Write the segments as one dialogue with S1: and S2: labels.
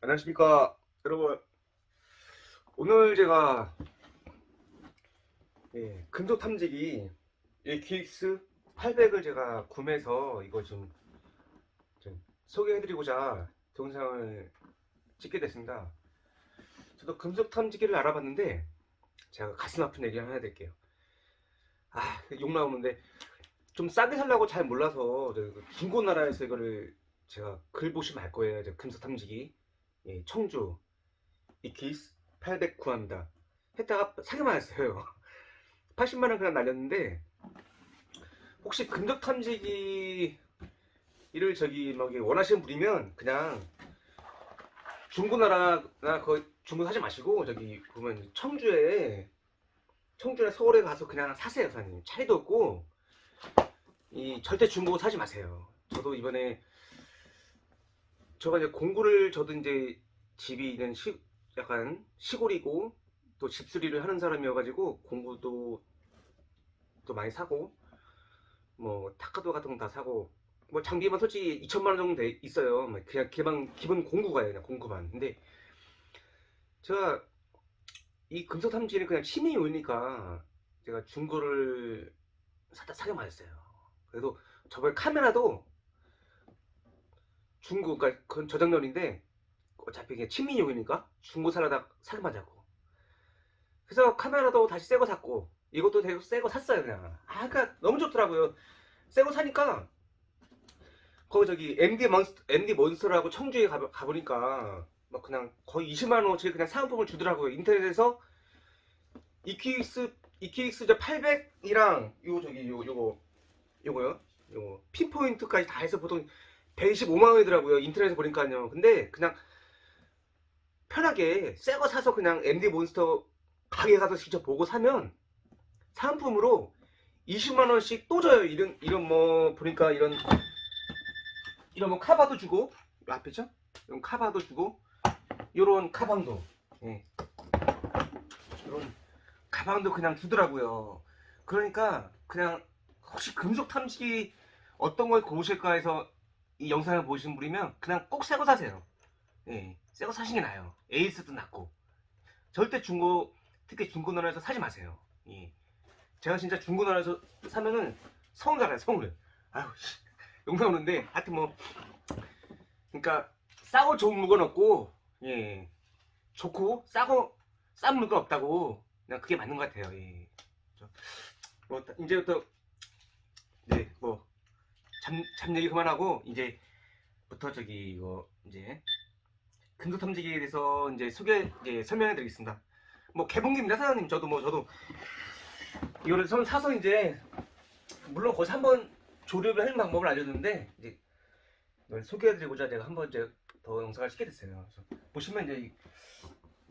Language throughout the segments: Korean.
S1: 안녕하십니까. 여러분. 오늘 제가 예, 금속 탐지기 AQX 800을 제가 구매해서 이거 좀, 좀 소개해드리고자 동영상을 찍게 됐습니다. 저도 금속 탐지기를 알아봤는데 제가 가슴 아픈 얘기 하나 해드릴게요. 아 욕 나오는데 좀 싸게 살라고 잘 몰라서 저 중고나라에서 이거를 제가 글 보시면 알 거예요. 저 금속 탐지기 예, 청주 이키스 800 구합니다. 했다가 사기만 했어요. 80만 원 그냥 날렸는데 혹시 금속 탐지기 이를 저기 막 원하시는 분이면 그냥 중고나라나 거의 중고 사지 마시고 저기 보면 청주에 청주나 서울에 가서 그냥 사세요 사장님 차이도 없고 이 절대 중고 사지 마세요 저도 이번에 제가 이제 공부를 저도 이제 집이 있는 시, 약간 시골이고 또 집수리를 하는 사람이어가지고 공구도 또 많이 사고 뭐 타카도 같은 거 다 사고 뭐 장비만 솔직히 2천만 원 정도 돼 있어요. 뭐 그냥 기본 기본 공구가요, 그냥 공구만. 근데 제가 이 금속 탐지는 그냥 취미 요이니까 제가 중고를 사다 사게 맞았어요. 그래도 저번에 카메라도 중고, 그러니까 그건 저작년인데 어차피 그냥 친민용이니까 중고 사려다 사게 맞았고. 그래서 카메라도 다시 새 거 샀고 이것도 되게 새 거 샀어요 그냥. 아, 그러니까 너무 좋더라고요. 새 거 사니까 거기 저기 MD 몬스터, MD 몬스터라고 청주에 가, 가보니까 막 그냥 거의 20만 원어치 그냥 사은품을 주더라고요. 인터넷에서 EQX EQX 800이랑 요 저기 요 요거 요거요. 요거 핀포인트까지 다 해서 보통 125만 원이더라고요. 인터넷에 보니까요. 근데 그냥 편하게 새 거 사서 그냥 MD 몬스터 가게 가서 직접 보고 사면 상품으로 20만 원씩 또 줘요. 이런 이런 뭐 보니까 이런 이런 뭐 카바도 주고 요 앞에죠? 이런 카바도 주고 요런 가방도 예. 이런 가방도 그냥 주더라고요. 그러니까 그냥 혹시 금속 탐지기 어떤 걸 고르실까 해서 이 영상을 보신 분이면 그냥 꼭 새 거 사세요. 예, 새 거 사시는 게 나아요. 에이스도 낫고. 절대 중고, 특히 중고 나라에서 사지 마세요. 예. 제가 진짜 중고 나라에서 사면은 성을 갈아요, 성을. 아유, 씨, 욕 나오는데, 하여튼 뭐, 그러니까, 싸고 좋은 물건 없고, 예. 좋고, 싸고, 싼 물건 없다고, 그냥 그게 맞는 것 같아요, 예. 저, 뭐, 이제부터, 네, 뭐, 잠, 잠 얘기 그만하고 이제부터 저기 이거 이제 금속 탐지기에 대해서 이제 소개 이제 설명해 드리겠습니다. 뭐 개봉기입니다 사장님 저도 뭐 저도 이거를 선 사서 이제 물론 거기서 한번 조립을 하는 방법을 알려줬는데 이제 소개해드리고자 제가 한번 이제 더 영상을 찍게 됐어요. 보시면 이제 이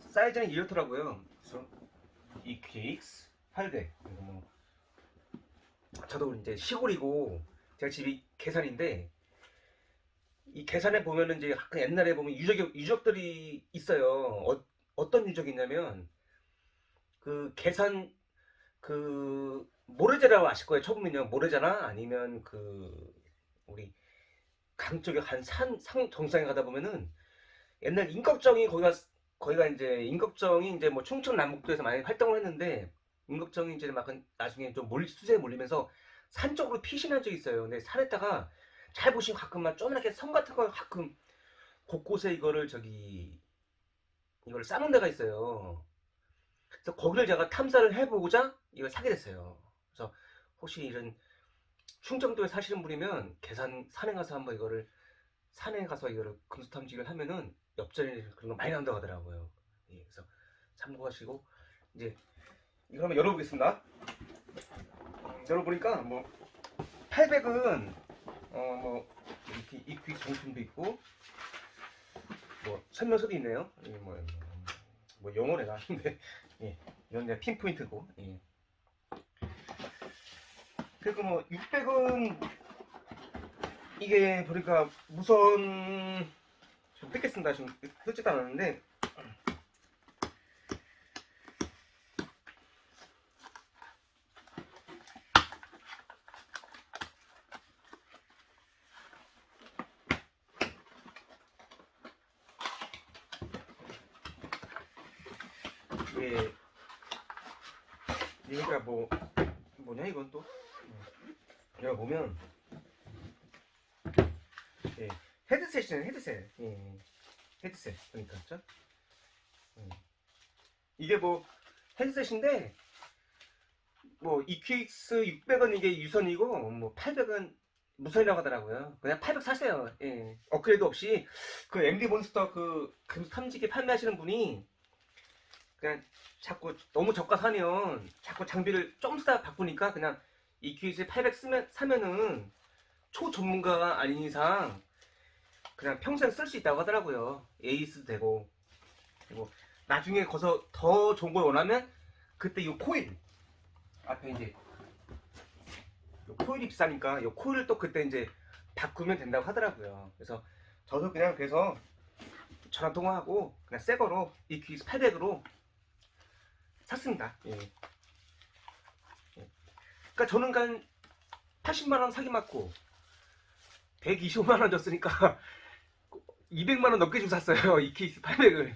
S1: 사이즈는 이렇더라고요. 그래서 EQX 8대 그리고 뭐 저도 이제 시골이고 제가 집이 계산인데 이 계산에 보면은 이제 가끔 옛날에 보면 유적 유적들이 있어요. 어, 떤 유적이냐면 그 계산 그 모래제라고 아실 거예요. 초보면요 모래잖아 아니면 그 우리 강 쪽에 한산 정상에 가다 보면은 옛날 임꺽정이 거기가 거기가 이제 임꺽정이 이제 뭐 충청 남북도에서 많이 활동을 했는데 임꺽정이 이제 막 나중에 좀 몰리 수세에 몰리면서 산 쪽으로 피신한 적이 있어요. 근데 산에다가 잘 보시면 가끔만 조그맣게 섬 같은 거 가끔 곳곳에 이거를 저기 이걸 쌓는 데가 있어요. 그래서 거기를 제가 탐사를 해보고자 이걸 사게 됐어요. 그래서 혹시 이런 충청도에 사시는 분이면 계산 산에 가서 한번 이거를 산에 가서 이거를 금수 탐지기를 하면은 엽전이 그런 거 많이 나온다고 하더라고요. 예, 그래서 참고하시고 이제 이거 한번 열어보겠습니다. 열어보니까 뭐 800은 어뭐 이렇게 이퀴 정품도 있고 뭐 설명서도 있네요. 예, 뭐, 뭐 영어래 나왔는데 예, 이건 그냥 핀포인트고 예. 그리고 뭐 600은 이게 보니까 무선 좀 뜯겠습니다. 지금 뜯지도 않았는데 예. 그러니까 뭐 뭐냐 이건 또 여기 보면 예. 헤드셋이네 헤드셋 예. 헤드셋 그러니까 그죠? 예. 이게 뭐 헤드셋인데 뭐 EQX 600은 이게 유선이고 뭐 800은 무선이라고 하더라고요. 그냥 800 사세요. 예. 업그레이드 없이 그 MD 몬스터 그 금속 탐지기 판매하시는 분이 그냥 자꾸 너무 저가 사면 자꾸 장비를 좀 쓰다 바꾸니까 그냥 EQX 800 쓰면 사면은 초전문가가 아닌 이상 그냥 평생 쓸 수 있다고 하더라고요. 에이스도 되고 그리고 나중에 거서 더 좋은 걸 원하면 그때 이 코일 앞에 이제 요 코일이 비싸니까 이 코일을 또 그때 이제 바꾸면 된다고 하더라고요. 그래서 저도 그냥 그래서 전화 통화하고 그냥 새 거로 이 QX 800으로 샀습니다. 예. 예. 그러니까 저는 간 80만 원 사기 맞고 125만 원 줬으니까 200만 원 넘게 주고 샀어요. 이 QX 800을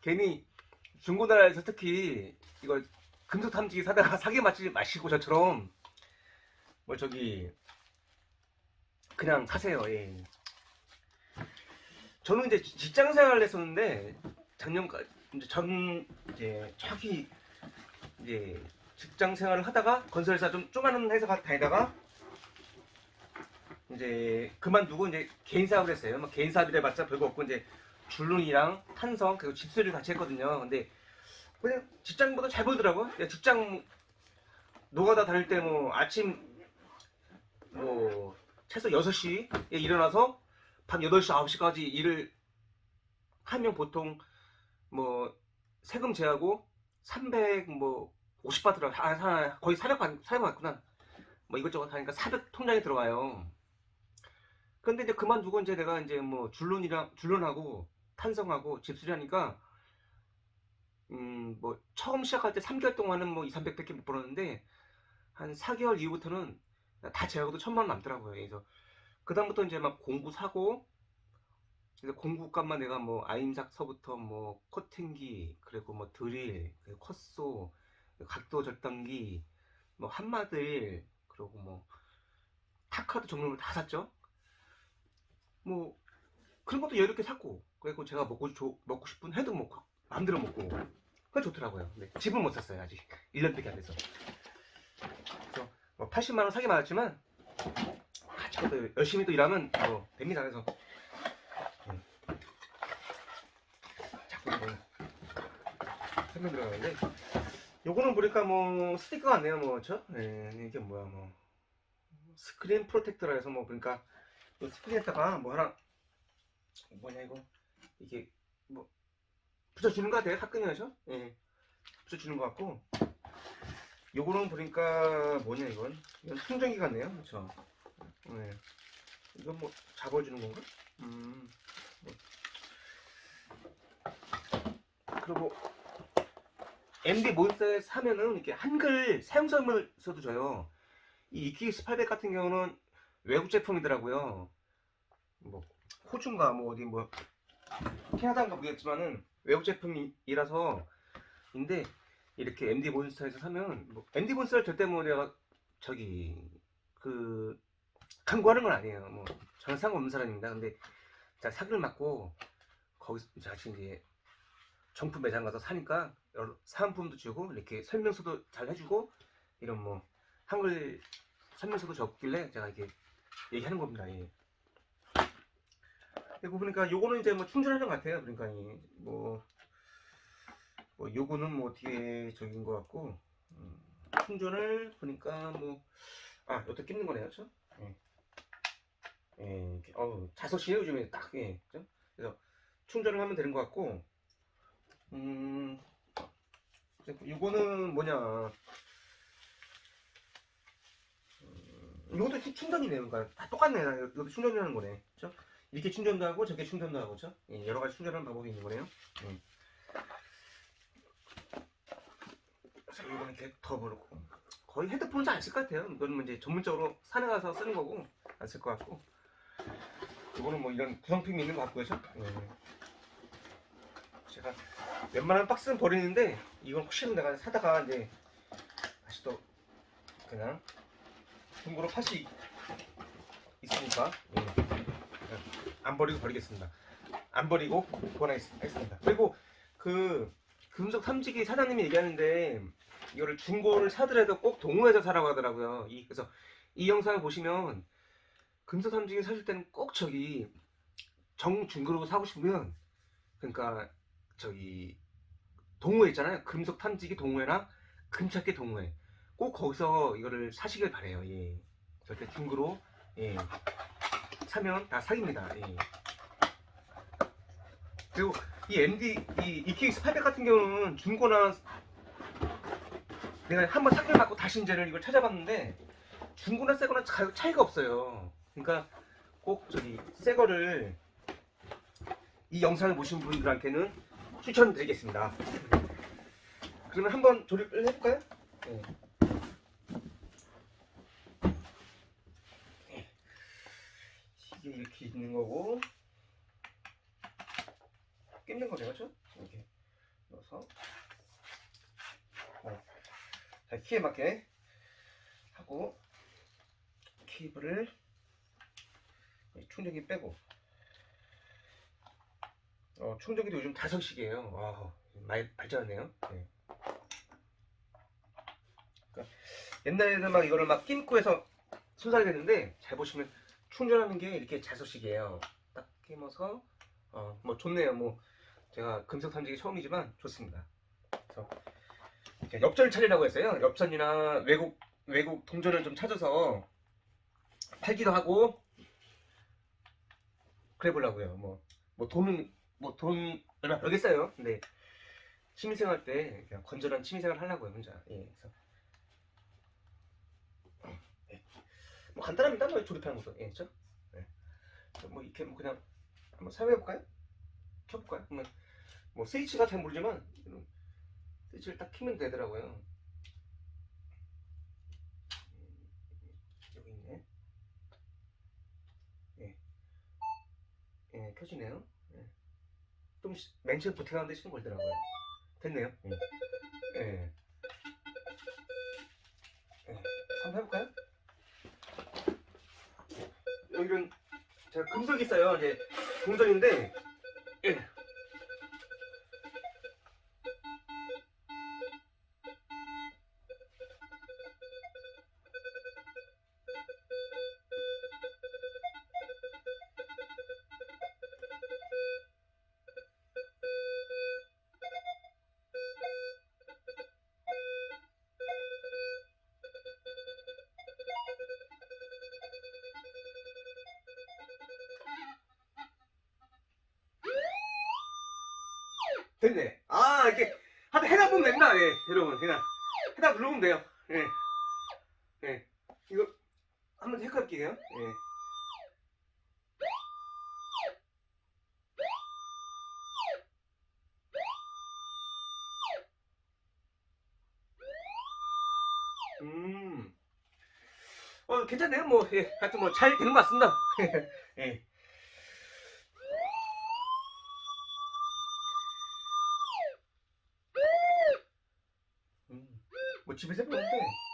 S1: 괜히 중고나라에서 특히 이거 금속 탐지기 사다가 사기 맞지 마시고 저처럼 뭐 저기 그냥 사세요. 예. 저는 이제 직장 생활을 했었는데 작년까지 이제 전 이제 저기 이제 직장 생활을 하다가 건설회사 좀 조그마한 회사 가- 다니다가 이제 그만두고 이제 개인 사업을 했어요. 뭐 개인 사업이라 해봤자 별거 없고 이제 줄눈이랑 탄성 그리고 집수리를 같이 했거든요. 근데 그냥 직장보다 잘 벌더라고. 요 직장 노가다 다닐 때 뭐 아침 뭐 최소 6시에 일어나서 밤 8시 9시까지 일을 하면 보통 뭐 세금 제하고 300뭐 50바트라 아, 아, 거의 400 400 맞구나. 뭐 이것저것 하니까 400 통장에 들어와요. 근데 이제 그만두고 이제 내가 이제 뭐 줄눈이랑 줄눈하고 탄성하고 집수리하니까 음 뭐 처음 시작할 때 3개월 동안은 뭐 2, 300밖에 못 벌었는데 한 4개월 이후부터는 다 제하고도 천만 원 남더라고요. 그래서 그다음부터 이제 막 공구 사고 그래서 공구 값만 내가 뭐 아임삭서부터 뭐 코팅기 그리고 뭐 드릴 컷소 각도 절단기 뭐 한마들 그리고 뭐 타카도 종류를 다 샀죠. 뭐 그런 것도 개 샀고 그리고 제가 먹고 조- 먹고 싶은 해도 먹고 마음대로 먹고 그게 좋더라고요. 근데 집은 못 샀어요 아직 1년밖에 안 돼서. 그래서 뭐 80만 원 사기 맞았지만 같이 또 열심히 또 일하면 뭐 됩니다. 그래서 음. 자꾸 뭐 설명 들어가는데 요거는 보니까 뭐 스티커가 안 돼요 뭐 그쵸? 예, 이게 뭐야 뭐 스크린 프로텍터라 해서 뭐 그러니까 이 스크린에다가 뭐 하나 뭐냐 이거 이게 뭐 붙여주는 거 같아요 그죠? 예 붙여주는 것 같고 요거는 보니까 뭐냐 이건 이건 충전기 같네요? 네. 이건 뭐 잡아주는 건가? 음 뭐. 그리고 MD 몬스터에 사면은 이렇게 한글 사용 설명서도 줘요. 이 EQX 800 같은 경우는 외국 제품이더라고요. 뭐 호주인가 뭐 어디 뭐 캐나다인가 모르겠지만은 외국 제품이라서 인데 이렇게 MD 몬스터에서 사면 뭐 MD 몬스터를 절대 뭐 내가 저기 그 광고하는 건 아니에요. 뭐 저는 상관없는 사람입니다. 근데 제가 사기를 맞고 거기서 자신 이제 정품 매장 가서 사니까 여러 사은품도 주고 이렇게 설명서도 잘 해주고 이런 뭐 한글 설명서도 적길래 제가 이렇게 얘기하는 겁니다. 예. 그리고 보니까 요거는 이제 뭐 충전하는 것 같아요. 그러니까 이 뭐, 뭐 요거는 뭐 어떻게 저긴 것 같고 음, 충전을 보니까 뭐아 여기다 끼는 거네요, 그렇죠? 예. 예, 어우 자석시네 요즘에 딱 예, 그죠? 그래서 충전을 하면 되는 것 같고 음, 이거는 뭐냐. 음, 이것도 충- 충전이네요. 그러니까 다 똑같네. 나 이것도 충전이라는 거네. 그죠? 이렇게 충전도 하고 저렇게 충전도 하고, 그죠? 예, 여러 가지 충전하는 방법이 있는 거네요. 음. 그래서 이거는 더 버렸고. 거의 헤드폰은 잘 안 쓸 것 같아요. 이거는 뭐 이제 전문적으로 산에 가서 쓰는 거고, 안 쓸 것 같고. 이거는 뭐 이런 구성품이 있는 것 같고, 그죠? 예. 제가 웬만한 박스는 버리는데 이건 혹시나 내가 사다가 이제 다시 또 그냥 중고로 팔수 있으니까 예. 안 버리고 버리겠습니다. 안 버리고 보관하겠습니다. 그리고 그 금속 탐지기 사장님이 얘기하는데 이거를 중고를 사더라도 꼭 동호회에서 사라고 하더라고요. 이, 그래서 이 영상을 보시면 금속 탐지기 사실 때는 꼭 저기 정중고로 사고 싶으면 그러니까 저기 동호회 있잖아요. 금속 탐지기 동호회나 금찾기 동호회 꼭 거기서 이거를 사시길 바래요. 예. 절대 중고로 예. 사면 다 사기입니다. 예. 그리고 이 MD 이 EQX 800 같은 경우는 중고나 내가 한번 사기를 맞고 다시 이제는 이걸 찾아봤는데 중고나 새거나 차이가 없어요. 그러니까 꼭 저기 새 거를 이 영상을 보신 분들한테는 추천드리겠습니다. 그러면 한번 조립을 해볼까요? 네. 이게 이렇게 있는 거고 끼는 거죠, 그렇죠? 이렇게 넣어서 어. 자, 키에 맞게 하고 케이블을 충전기 빼고 어, 충전기도 요즘 다섯식이에요. 와, 많이 발전했네요. 네. 그러니까 옛날에는 막 이거를 막 끼고 해서 손살이 됐는데 잘 보시면 충전하는 게 이렇게 자석식이에요. 딱 끼면서 어, 뭐 좋네요. 뭐 제가 금속 탐지기 처음이지만 좋습니다. 그래서 엽전을 찾으려고 했어요. 엽전이나 외국 외국 동전을 좀 찾아서 팔기도 하고 그래 보려고요. 뭐, 뭐 돈은 뭐 돈 얼마 벌겠어요. 근데 취미생활 때 그냥 건전한 취미생활 하려고요, 혼자. 예, 그래서 예. 뭐 간단합니다. 뭐 조립하는 것도 예, 그렇죠? 예. 뭐 이렇게 뭐 그냥 한번 사용해 볼까요? 켜볼까요? 그러면 뭐 스위치가 잘 모르지만 스위치를 딱 키면 되더라고요. 음, 여기 있네. 예. 예, 켜지네요. 예. 좀 시- 맨 처음 부팅하는데 시간 걸더라고요. 됐네요. 예. 예. 예. 한번 해볼까요? 여기는 제가 금속이 있어요. 이제 동전인데 됐네. 아, 이렇게 하다 해다 보면 된다. 예, 여러분. 그냥 해다 누르면 돼요. 예. 예. 이거 한번 체크할게요. 예. 음. 어, 괜찮네요. 뭐, 예. 하여튼 뭐, 잘 되는 것 같습니다. 예. 집에서 해보는데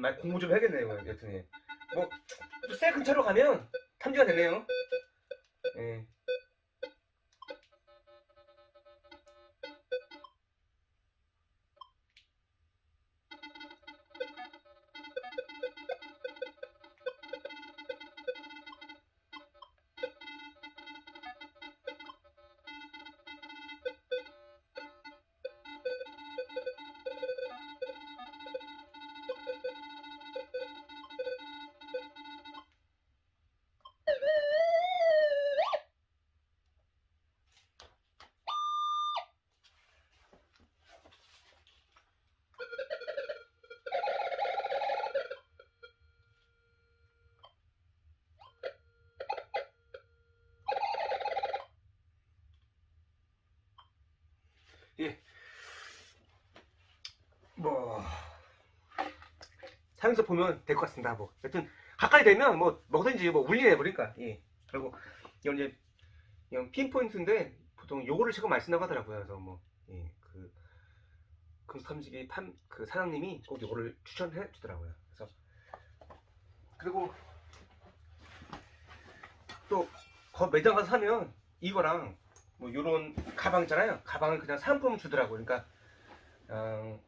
S1: 음, 말 공부 좀 해야겠네요, 여튼. 예. 뭐, 또새 근처로 가면 탐지가 되네요. 하면서 보면 될 것 같습니다. 뭐 여튼 가까이 되면 뭐 뭐든지 뭐 울리네 버리니까 예. 그리고 이건 이제 이건 핀 포인트인데 보통 요거를 제가 쓴다고 하더라고요. 그래서 뭐 예, 그 금수탐지기 판그 사장님이 꼭 요거를 추천해 주더라고요. 그래서 그리고 또 거 매장 가서 사면 이거랑 뭐 요런 가방 있잖아요. 가방을 그냥 상품 주더라고. 요 그러니까 어,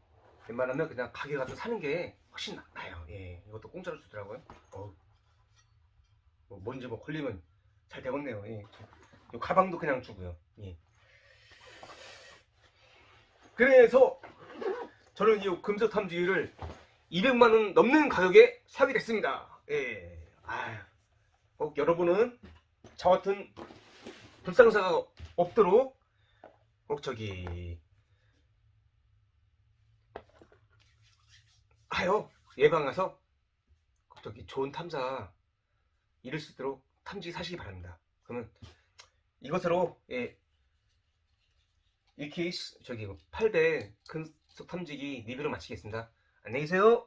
S1: 웬만하면 그냥 가게 가서 사는 게 훨씬 나아요. 예, 이것도 공짜로 주더라고요. 어, 뭐 뭔지 뭐 걸리면 잘 되겠네요. 예. 요 가방도 그냥 주고요. 예. 그래서 저는 이 금속 탐지기를 200만 원 넘는 가격에 사게 됐습니다. 예. 아, 꼭 여러분은 저 같은 불상사가 없도록 꼭 저기 하여 예방해서 꼭 저기 좋은 탐사 이룰 수 있도록 탐지기 사시기 바랍니다. 그러면 이것으로 예, 이 케이스 저기 8대 근속 탐지기 리뷰를 마치겠습니다. 안녕히 계세요.